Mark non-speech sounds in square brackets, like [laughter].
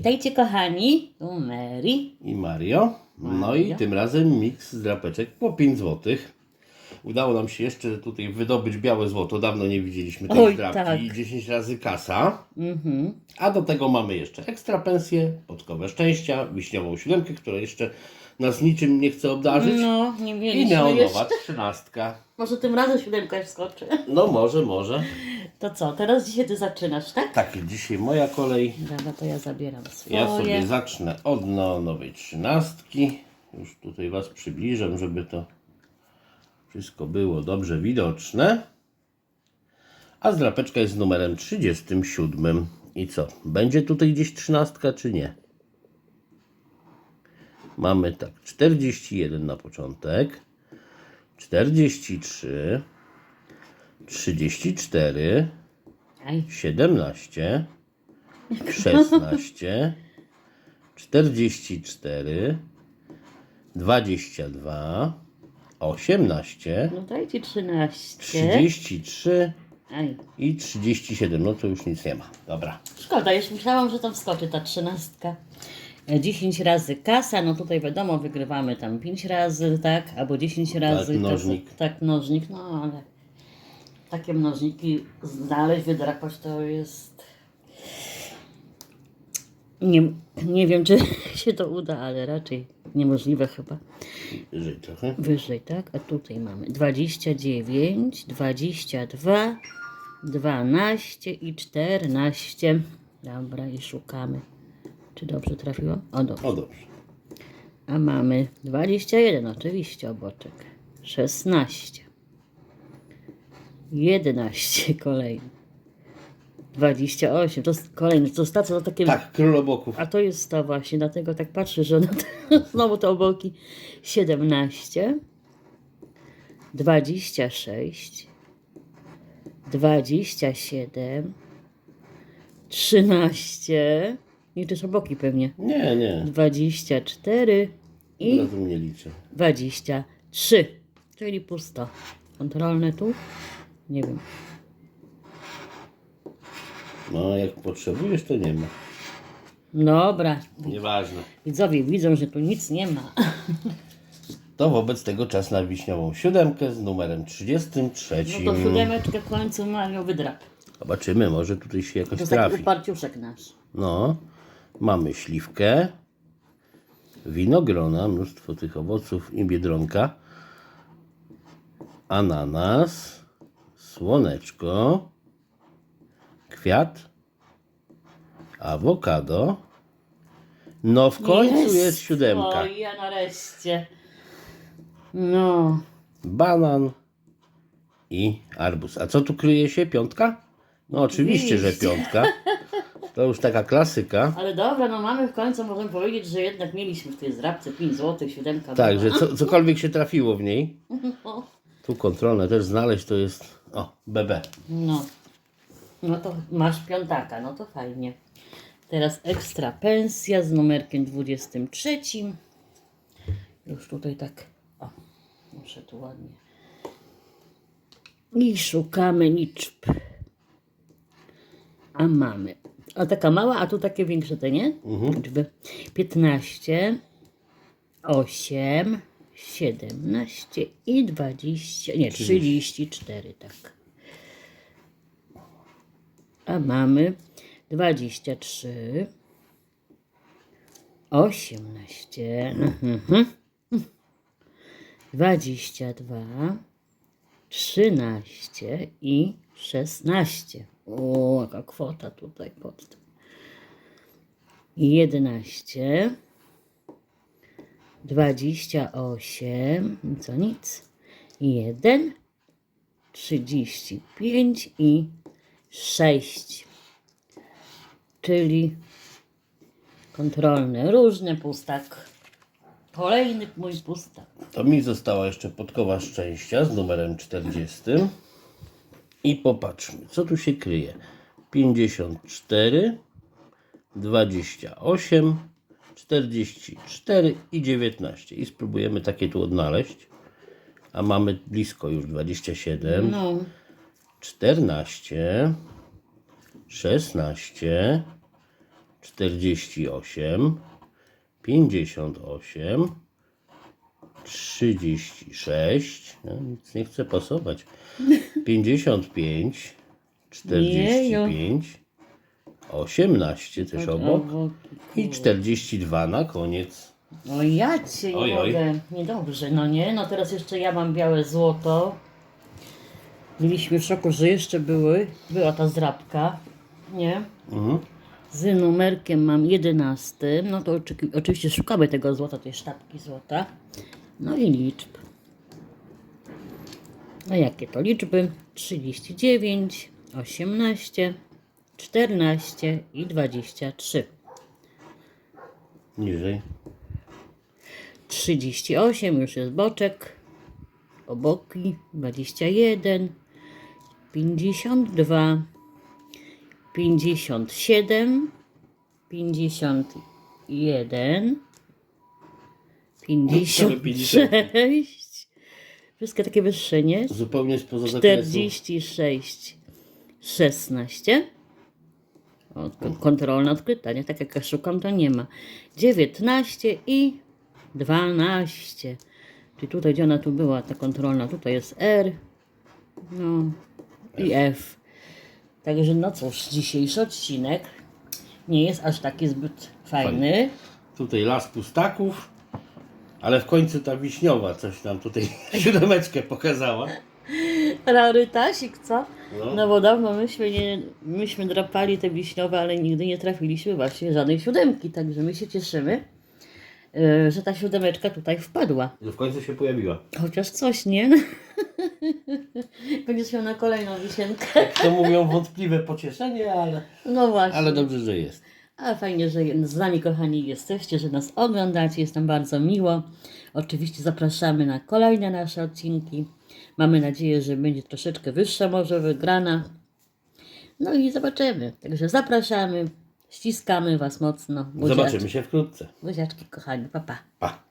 Witajcie kochani, tu Mary. i Mario. No i Mario. tym razem miks z drapeczek po 5 zł. Udało nam się jeszcze tutaj wydobyć białe złoto. Dawno nie widzieliśmy tej Oj, zdrapki. tak. 10 razy kasa. Mhm. A do tego mamy jeszcze ekstra pensję, podkowę szczęścia, wiśniową siódemkę, która jeszcze nas niczym nie chce obdarzyć. No, nie I mieliśmy neonowa jeszcze. trzynastka. Może tym razem siódemka wskoczy. No może, może. To co, teraz dzisiaj ty zaczynasz, tak? Tak, dzisiaj moja kolej. Dobra, to ja zabieram swoje. Ja sobie zacznę od neonowej trzynastki. Już tutaj Was przybliżam, żeby to wszystko było dobrze widoczne. A zdrapeczka jest z numerem 37. I co? Będzie tutaj gdzieś trzynastka, czy nie? Mamy tak, 41 na początek, 43, 34, Aj, 17, 16, 44, 22, 18, no dajcie 13. 33 Aj, i 37. No to już nic nie ma. Dobra. szkoda, już myślałam, że tam wskoczy ta trzynastka. E, 10 razy kasa, no tutaj wiadomo, wygrywamy tam 5 razy, tak? Albo 10 razy. mnożnik. Kasa, tak, mnożnik, no ale takie mnożniki znaleźć, wydrapać to jest... Nie, nie wiem, czy [laughs] się to uda, ale raczej niemożliwe chyba. Wyżej trochę. Wyżej, tak? A tutaj mamy 29, 22, 12 i 14. Dobra, i szukamy. Czy dobrze trafiło? O, dobrze. O dobrze. A mamy 21, oczywiście, oboczek. 16. 11 kolejny. 28, to jest kolejny, to stacja to takie... Tak, król oboków. A to jest to właśnie, dlatego tak patrzę, że na te, [laughs] znowu te oboki 17, 26, 27, 13, i też oboki pewnie, Nie, nie. 24 Od i razu mnie liczę. 23, czyli pusto. Kontrolne tu? Nie wiem. No, jak potrzebujesz, to nie ma. Dobra, Nieważne. widzowie widzą, że tu nic nie ma. [laughs] To wobec tego czas na wiśniową siódemkę z numerem 33. No to siódemeczkę w końcu Mario wydrap. Zobaczymy, może tutaj się To jakoś jest taki trafi. uparciuszek nasz. No, mamy śliwkę, winogrona, mnóstwo tych owoców i biedronka, ananas, słoneczko, kwiat, awokado. No w końcu jest, siódemka. O, ja nareszcie. No, Banan i arbuz. A co tu kryje się? Piątka? No oczywiście, że piątka. To już taka klasyka. [laughs] ale dobra, no mamy w końcu, możemy powiedzieć, że jednak mieliśmy w tej zrabce 5 zł, 7 Tak, że co, cokolwiek się trafiło w niej. [laughs] No, Tu kontrolne też znaleźć to jest. O, BB. no. No to masz piątaka, no to fajnie. Teraz ekstra pensja z numerkiem 23. Już tutaj tak, o, muszę tu ładnie. I szukamy liczb. A mamy. A taka mała, a tu takie większe te, nie? Liczby. 15, 8, 17 i 20, nie, 34, tak. A mamy 23, 18, mhm, 22, 13 i 16. O, jaka kwota tutaj pod tym. 11, 28, co nic, 1, 35 i 6. Czyli kontrolne, różne pustak. Kolejny mój pustak. To mi została jeszcze podkowa szczęścia z numerem 40. I popatrzmy, co tu się kryje. 54, 28, 44 i 19. I spróbujemy takie tu odnaleźć. A mamy blisko już 27. No, 14, 16, 48, 58, 36, no, nic nie chcę pasować, [laughs] 55, 45, 18 też obok i 42 na koniec. O ja cię nie Oj, oj. mogę. Niedobrze, no nie? No teraz jeszcze ja mam białe złoto. Mieliśmy w szoku, że jeszcze były. Była ta zdrabka. Nie? Mhm. Z numerkiem mam 11. No to oczy- oczywiście szukamy tego złota, tej sztabki złota. No i liczb. No jakie to liczby? 39, 18, 14 i 23. Niżej. 38 już jest boczek, oboki 21, 52, 57, 51, 56, wszystkie takie wyższe, nie? Zupełnie spoza zakresu. 46, 16. Kontrolna odkryta, nie? Tak jak ja szukam, to nie ma. 19 i 12. Czyli tutaj, gdzie ona tu była, ta kontrolna, tutaj jest R, no i F. Także no cóż, dzisiejszy odcinek nie jest aż taki zbyt fajny. Tutaj las pustaków, ale w końcu ta wiśniowa coś nam tutaj [laughs] siódemeczkę pokazała. [laughs] Rarytasik, co? No. No bo dawno myśmy, nie, myśmy drapali te wiśniowe, ale nigdy nie trafiliśmy właśnie żadnej siódemki, także my się cieszymy, yy, że ta siódemeczka tutaj wpadła. Że w końcu się pojawiła. Chociaż coś, nie? [laughs] Będziesz miał na kolejną wisienkę. To mówią wątpliwe pocieszenie, ale, No właśnie. ale dobrze, że jest. Ale fajnie, że z nami, kochani, jesteście, że nas oglądacie. Jest nam bardzo miło. Oczywiście zapraszamy na kolejne nasze odcinki. Mamy nadzieję, że będzie troszeczkę wyższa może wygrana. No i zobaczymy. Także zapraszamy, ściskamy Was mocno. Buziaczki, Zobaczymy się wkrótce. buziaczki kochani, papa. Pa. Pa.